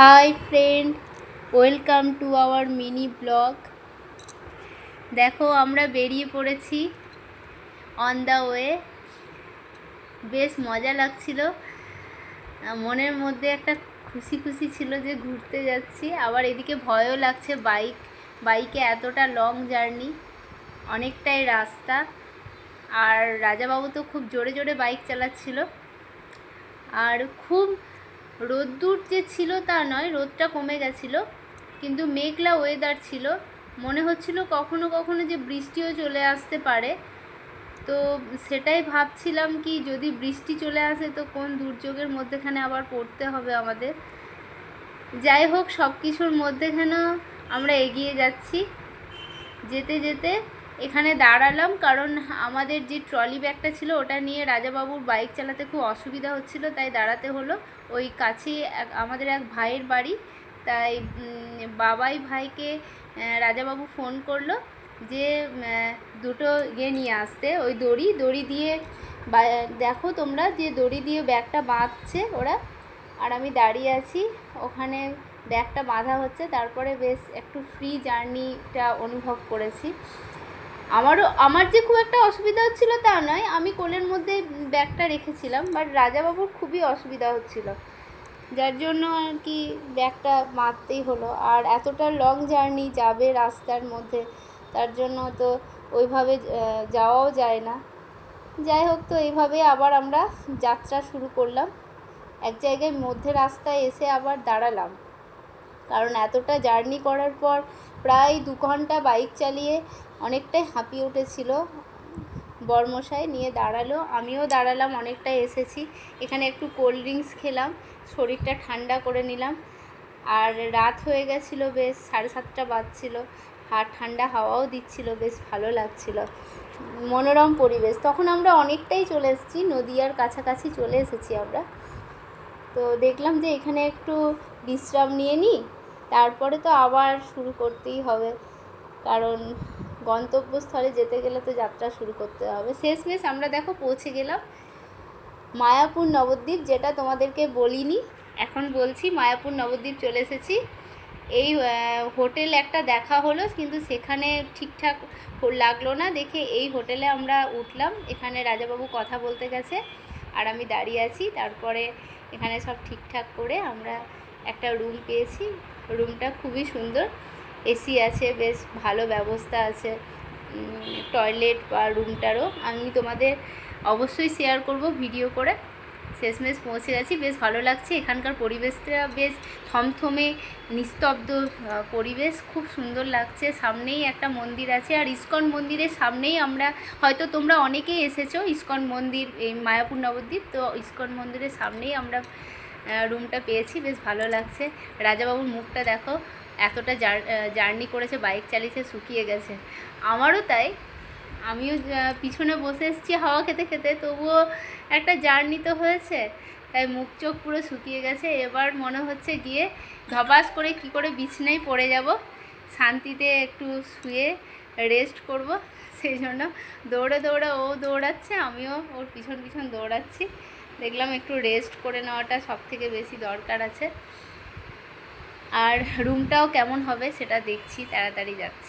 Hi friend welcome to our mini blog দেখো, আমরা বেরিয়ে পড়েছি অন দ্য ওয়ে বেশ মজা লাগছিল। মনের মধ্যে একটা খুশি খুশি ছিল যে ঘুরতে যাচ্ছি। আবার এদিকে ভয়ও লাগছে বাইক বাইকে এতটা লং জার্নি অনেকটাই রাস্তা। আর রাজাবাবু তো খুব জোরে জোরে বাইক চালাচ্ছিল। আর খুব রোদ্দুর যে ছিল তা নয়, রোদটা কমে গেছিল, কিন্তু মেঘলা ওয়েদার ছিল। মনে হচ্ছিল কখনো কখনো যে বৃষ্টিও চলে আসতে পারে। তো সেটাই ভাবছিলাম কি, যদি বৃষ্টি চলে আসে তো কোন দুর্যোগের মধ্যেখানে আবার পড়তে হবে আমাদের? যাই হোক সব কিছুর মধ্যেখানেও আমরা এগিয়ে যাচ্ছি। যেতে যেতে এখানে দাঁড়ালাম কারণ আমাদের যে ট্রলি ব্যাগটা ছিল ওটা নিয়ে রাজাবাবুর বাইক চালাতে খুব অসুবিধা হচ্ছিল, তাই দাঁড়াতে হলো। ওই কাছে আমাদের এক ভাইয়ের বাড়ি, তাই বাবাই ভাইকে রাজাবাবু ফোন করল যে দুটো ইয়ে নিয়ে আসতে, ওই দড়ি দড়ি দিয়ে দেখো তোমরা যে দড়ি দিয়ে ব্যাগটা বাঁধছে ওরা, আর আমি দাঁড়িয়ে আছি, ওখানে ব্যাগটা বাঁধা হচ্ছে, তারপরে বেশ একটু ফ্রি জার্নিটা অনুভব করেছি। আমারও, আমার যে খুব একটা অসুবিধা হচ্ছিল তা নয়। আমি কোলের মধ্যে ব্যাগটা রেখেছিলাম বাট রাজাবাবুর খুবই অসুবিধা হচ্ছিল। যার জন্য আর কি ব্যাগটা মারতেই হলো। আর এতটা লং জার্নি যাবে রাস্তার মধ্যে, তার জন্য তো ওইভাবে যাওয়াও যায় না। যাই হোক, তো এইভাবে আবার আমরা যাত্রা শুরু করলাম। এক জায়গায় মধ্যে রাস্তায় এসে আবার দাঁড়ালাম। কারণ এতটা জার্নি করার পর প্রায় দু ঘণ্টা বাইক চালিয়ে অনেকটাই হাঁপিয়ে উঠেছিল। বর্মশাই নিয়ে দাঁড়াল। আমিও দাঁড়ালাম অনেকটা এসেছি। এখানে একটু কোল্ড ড্রিঙ্কস খেলাম, শরীরটা ঠান্ডা করে নিলাম। আর রাত হয়ে গেছিল বেশ, সাড়ে সাতটা বাজছিল। আর ঠান্ডা হাওয়াও দিচ্ছিল, বেশ ভালো লাগছিল। মনোরম পরিবেশ। তখন আমরা অনেকটাই চলে এসেছি, নদীয়ার কাছাকাছি চলে এসেছি আমরা। তো দেখলাম যে এখানে একটু বিশ্রাম নিয়ে নিই। তারপরে তো আবার শুরু করতেই হবে। কারণ গন্তব্যস্থলে যেতে গেলে তো যাত্রা শুরু করতে হবে। শেষমেশ আমরা দেখো পৌঁছে গেলাম মায়াপুর নবদ্বীপ, যেটা তোমাদেরকে বলিনি। এখন বলছি মায়াপুর নবদ্বীপ চলে এসেছি। এই হোটেল একটা দেখা হলো, কিন্তু সেখানে ঠিকঠাক লাগল না। দেখে এই হোটেলে আমরা উঠলাম। এখানে রাজাবাবু কথা বলতে গেছে, আর আমি দাঁড়িয়ে আছি। তারপরে এখানে সব ঠিকঠাক করে আমরা একটা রুম পেয়েছি। রুমটা খুবই সুন্দর। এসি আছে, বেশ ভালো ব্যবস্থা আছে। টয়লেট বা রুমটারও আমি তোমাদের অবশ্যই শেয়ার করব ভিডিও করে। শেষমেশ পৌঁছে গেছি। বেশ ভালো লাগছে। এখানকার পরিবেশটা বেশ থমথমে নিস্তব্ধ পরিবেশ। খুব সুন্দর লাগছে। সামনেই একটা মন্দির আছে। আর ইস্কন মন্দিরের সামনেই আমরা, হয়তো তোমরা অনেকেই এসেছ ইস্কন মন্দির, এই মায়াপুর নবদ্বীপ। তো ইস্কন মন্দিরের সামনেই আমরা রুমটা পেয়েছি, বেশ ভালো লাগছে। রাজাবাবুর মুখটা দেখো, এতটা জার্নি করেছে বাইক চালিয়েছে, শুকিয়ে গেছে। আমারও তাই। আমিও পিছনে বসে এসেছি হাওয়া খেতে খেতে, তবুও একটা জার্নি তো হয়েছে। তাই মুখ চোখ পুরো শুকিয়ে গেছে। এবার মনে হচ্ছে গিয়ে ধপাস করে কি করে বিছনায় পড়ে যাব, শান্তিতে একটু শুয়ে রেস্ট করব। সেই জন্য দৌড়ে দৌড়ে ও দৌড়াচ্ছে, আমিও ওর পিছন পিছন দৌড়াচ্ছি। দেখলাম একটু রেস্ট করে নেওয়াটা সব থেকে বেশি দরকার আছে। আর রুমটাও কেমন হবে সেটা দেখছি, তাড়াতাড়ি যাচ্ছি।